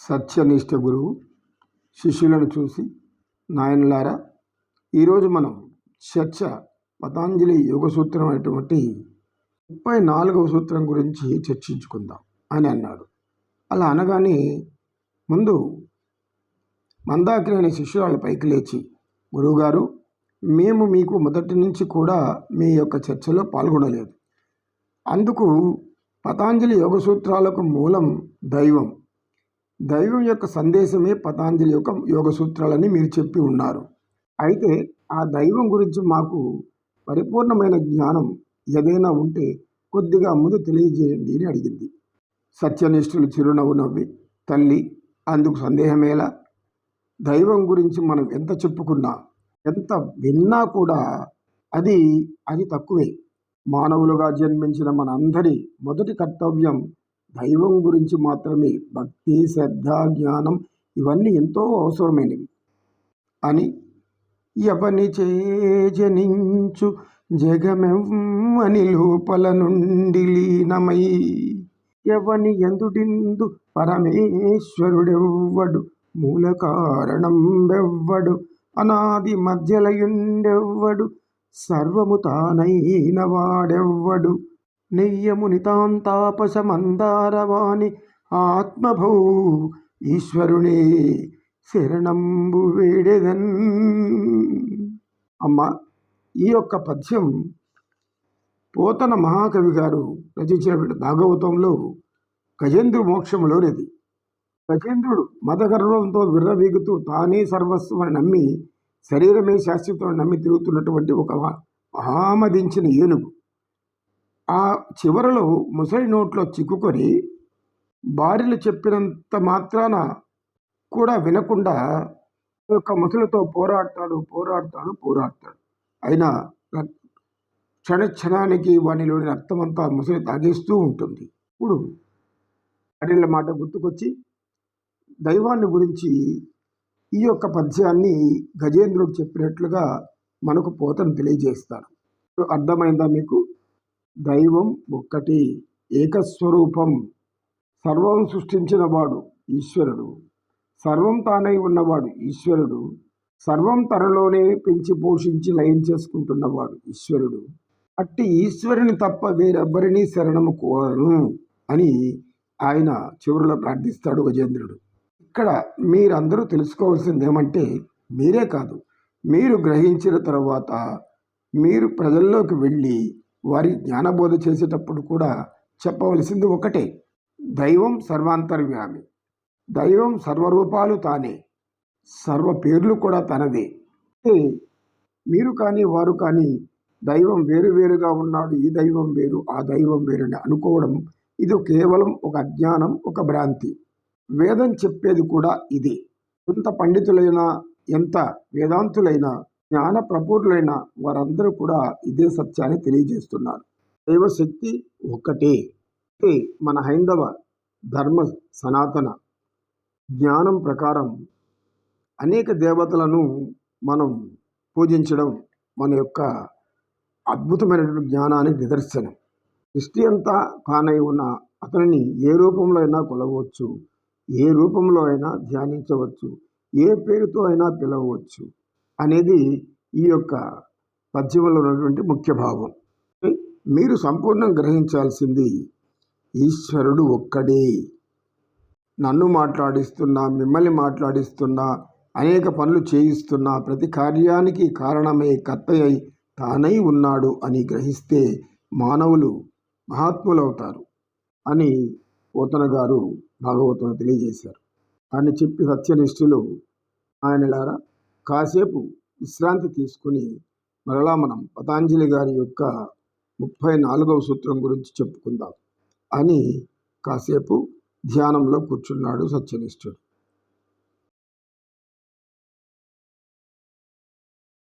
సత్యనిష్ట గురువు శిష్యులను చూసి నాయనలారా ఈరోజు మనం చర్చ పతాంజలి యోగ సూత్రం అనేటువంటి ముప్పై నాలుగవ సూత్రం గురించి చర్చించుకుందాం అని అన్నాడు. అలా అనగానే ముందు మందాకిని అనే శిష్యురాలు పైకి లేచి గురువుగారు మేము మీకు మొదటి నుంచి కూడా మీ యొక్క చర్చలో పాల్గొనలేదు. అందుకు పతాంజలి యోగ సూత్రాలకు మూలం దైవం. దైవం యొక్క సందేశమే పతాంజలి యొక్క యోగ సూత్రాలని మీరు చెప్పి ఉన్నారు. అయితే ఆ దైవం గురించి మాకు పరిపూర్ణమైన జ్ఞానం ఏదైనా ఉంటే కొద్దిగా ముందు తెలియజేయండి అని అడిగింది. సత్యనిష్ఠులు చిరునవ్వు నవ్వి తల్లి అందుకు సందేహమేలా? దైవం గురించి మనం ఎంత చెప్పుకున్నా ఎంత విన్నా కూడా అది అది తక్కువే. మానవులుగా జన్మించిన మనందరి మొదటి కర్తవ్యం దైవం గురించి మాత్రమే భక్తి శ్రద్ధ జ్ఞానం ఇవన్నీ ఎంతో అవసరమైనవి. అని ఎవని చేజనించు జగమెవ్వని లోపల నుండి లీనమై ఎవని ఎందుడిందు పరమేశ్వరుడెవ్వడు మూల కారణం వెవ్వడు అనాది మధ్యలయుండెవ్వడు సర్వము తానైన వాడెవ్వడు. నెయ్యముని తాంతాపసమందారవాణి ఆత్మభౌ ఈశ్వరునే శరణంబు వేడెదన్. అమ్మ ఈ యొక్క పద్యం పోతన మహాకవి గారు రచించినటువంటి భాగవతంలో గజేంద్రు మోక్షంలోనిది గజేంద్రుడు మదగర్వంతో విర్రవీగుతూ తానే సర్వస్వం నమ్మి శరీరమే శాశ్వతం నమ్మి తిరుగుతున్నటువంటి ఒక మహామదించిన ఏనుగు. ఆ చివరలో ముసలి నోట్లో చిక్కుకొని భార్యలు చెప్పినంత మాత్రాన కూడా వినకుండా యొక్క ముసలితో పోరాడతాడు పోరాడతాడు పోరాడతాడు. అయినా క్షణ క్షణానికి వానిలోని రక్తమంతా ముసలి తాగేస్తూ ఉంటుంది. ఇప్పుడు భార్యల మాట గుర్తుకొచ్చి దైవాన్ని గురించి ఈ యొక్క పద్యాన్ని గజేంద్రుడు చెప్పినట్లుగా మనకు పోతను తెలియజేస్తాడు. అర్థమైందా మీకు? దైవం ఒక్కటి ఏకస్వరూపం. సర్వం సృష్టించిన వాడు ఈశ్వరుడు. సర్వం తానై ఉన్నవాడు ఈశ్వరుడు. సర్వం తనలోనే పెంచి పోషించి లయం చేసుకుంటున్నవాడు ఈశ్వరుడు. అట్టి ఈశ్వరుని తప్ప వేరెవ్వరినీ శరణము కోరను అని ఆయన చివరిలో ప్రార్థిస్తాడు గజేంద్రుడు. ఇక్కడ మీరందరూ తెలుసుకోవాల్సింది ఏమంటే మీరే కాదు. మీరు గ్రహించిన తర్వాత మీరు ప్రజల్లోకి వెళ్ళి వారి జ్ఞానబోధ చేసేటప్పుడు కూడా చెప్పవలసింది ఒకటే. దైవం సర్వాంతర్వ్యామి దైవం సర్వరూపాలు తానే. సర్వ పేర్లు కూడా తనదే. మీరు కానీ వారు కానీ దైవం వేరు వేరుగా ఉన్నాడు ఈ దైవం వేరు ఆ దైవం వేరుని అనుకోవడం ఇది కేవలం ఒక అజ్ఞానం ఒక భ్రాంతి. వేదం చెప్పేది కూడా ఇదే. ఎంత పండితులైనా ఎంత వేదాంతులైనా జ్ఞాన ప్రపూర్లైన వారందరూ కూడా ఇదే సత్యాన్ని తెలియజేస్తున్నారు. దైవశక్తి ఒక్కటే. మన హైందవ ధర్మ సనాతన జ్ఞానం ప్రకారం అనేక దేవతలను మనం పూజించడం మన యొక్క అద్భుతమైనటువంటి జ్ఞానానికి నిదర్శనం. సృష్టి అంతా కానై ఉన్న అతనిని ఏ రూపంలో అయినా కొలవచ్చు ఏ రూపంలో అయినా ధ్యానించవచ్చు ఏ పేరుతో అయినా పిలవచ్చు అనేది ఈ యొక్క పద్యంలో ఉన్నటువంటి ముఖ్య భావం. మీరు సంపూర్ణం గ్రహించాల్సింది ఈశ్వరుడు ఒక్కడే. నన్ను మాట్లాడిస్తున్నా మిమ్మల్ని మాట్లాడిస్తున్నా అనేక పనులు చేయిస్తున్నా ప్రతి కార్యానికి కారణమే కర్తయ్య తానై ఉన్నాడు అని గ్రహిస్తే మానవులు మహాత్ములవుతారు అని పోతన గారు భాగవతం తెలియజేశారు. అని చెప్పి సత్యనిష్ఠులు ఆయనలారా కాసేపు విశ్రాంతి తీసుకుని మరలా మనం పతాంజలి గారి యొక్క ముప్పై నాలుగవ సూత్రం గురించి చెప్పుకుందాం. అని కాసేపు ధ్యానంలో కూర్చున్నాడు సత్యనిష్ఠుడు.